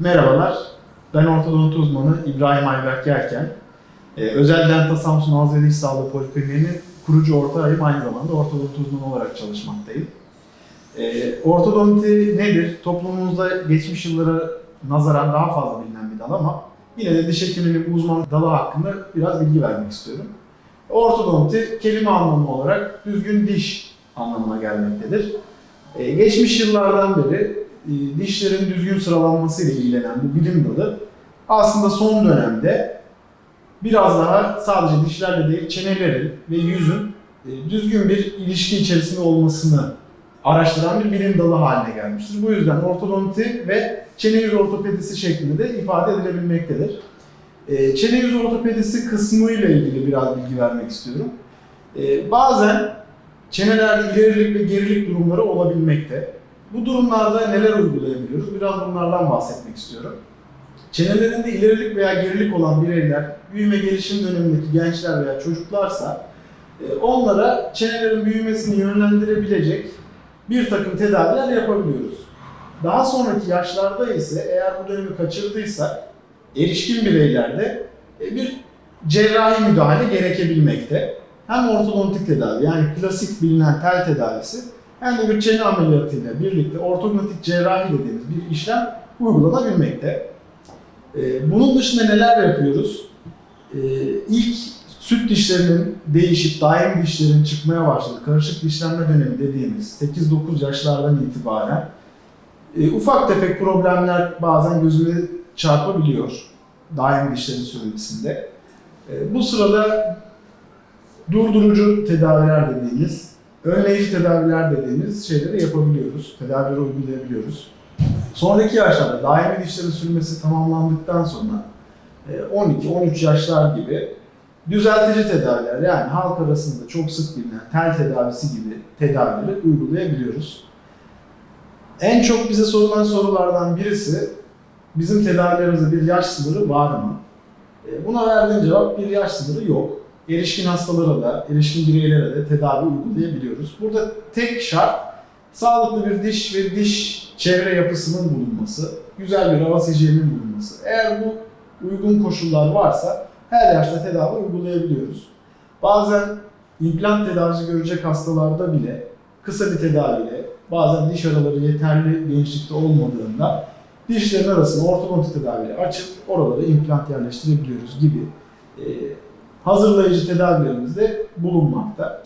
Merhabalar, ben ortodonti uzmanı İbrahim Ayberk Yerken. Ee, Özel Denta Samsun Ağız ve Diş Sağlığı Polikliniği'nin kurucu ortağıyım, aynı zamanda ortodonti uzmanı olarak çalışmaktayım. Ee, ortodonti nedir? Toplumumuzda geçmiş yıllara nazaran daha fazla bilinen bir dal ama yine de diş hekimliğinin uzman dalı hakkında biraz bilgi vermek istiyorum. Ortodonti kelime anlamı olarak düzgün diş anlamına gelmektedir. Ee, geçmiş yıllardan beri dişlerin düzgün sıralanması ile ilgilenen bu bilim dalı aslında son dönemde biraz daha sadece dişlerle değil çenelerin ve yüzün e, düzgün bir ilişki içerisinde olmasını araştıran bir bilim dalı haline gelmiştir. Bu yüzden ortodonti ve çene yüz ortopedisi şeklinde de ifade edilebilmektedir. E, Çene yüz ortopedisi kısmı ile ilgili biraz bilgi vermek istiyorum. E, Bazen çenelerde ilerilik ve gerilik durumları olabilmekte. Bu durumlarda neler uygulayabiliyoruz? Biraz bunlardan bahsetmek istiyorum. Çenelerinde ilerilik veya gerilik olan bireyler, büyüme gelişim dönemindeki gençler veya çocuklarsa e, onlara çenelerin büyümesini yönlendirebilecek bir takım tedaviler yapabiliyoruz. Daha sonraki yaşlarda ise eğer bu dönemi kaçırdıysak erişkin bireylerde e, bir cerrahi müdahale gerekebilmekte. Hem ortodontik tedavi yani klasik bilinen tel tedavisi çene ameliyatıyla birlikte ortodontik cerrahi dediğimiz bir işlem uygulanabilmekte. Ee, bunun dışında neler yapıyoruz? Ee, ilk süt dişlerinin değişip daim dişlerin çıkmaya başladı. Karışık dişlenme dönemi dediğimiz 8-9 yaşlardan itibaren e, ufak tefek problemler bazen gözüme çarpabiliyor daim dişlerin sürülmesinde. E, bu sırada durdurucu tedaviler dediğimiz, önleyici tedaviler dediğimiz şeyleri yapabiliyoruz, tedavileri uygulayabiliyoruz. Sonraki yaşlarda daimi dişlerin sürmesi tamamlandıktan sonra e, 12-13 yaşlar gibi düzeltici tedaviler yani halk arasında çok sık bilinen tel tedavisi gibi tedavileri uygulayabiliyoruz. En çok bize sorulan sorulardan birisi bizim tedavilerimizde bir yaş sınırı var mı? E, Buna verdiğim cevap bir yaş sınırı yok. Erişkin hastalara da, erişkin bireylere de tedavi uygulayabiliyoruz. Burada tek şart sağlıklı bir diş ve diş çevre yapısının bulunması, güzel bir hava hijyeninin bulunması. Eğer bu uygun koşullar varsa her yaşta tedavi uygulayabiliyoruz. Bazen implant tedavisi görecek hastalarda bile kısa bir tedaviyle, bazen diş araları yeterli genişlikte olmadığında dişlerin arasını ortodontik tedaviyle açıp oralara implant yerleştirebiliyoruz gibi e, hazırlayıcı tedavilerimiz de bulunmakta.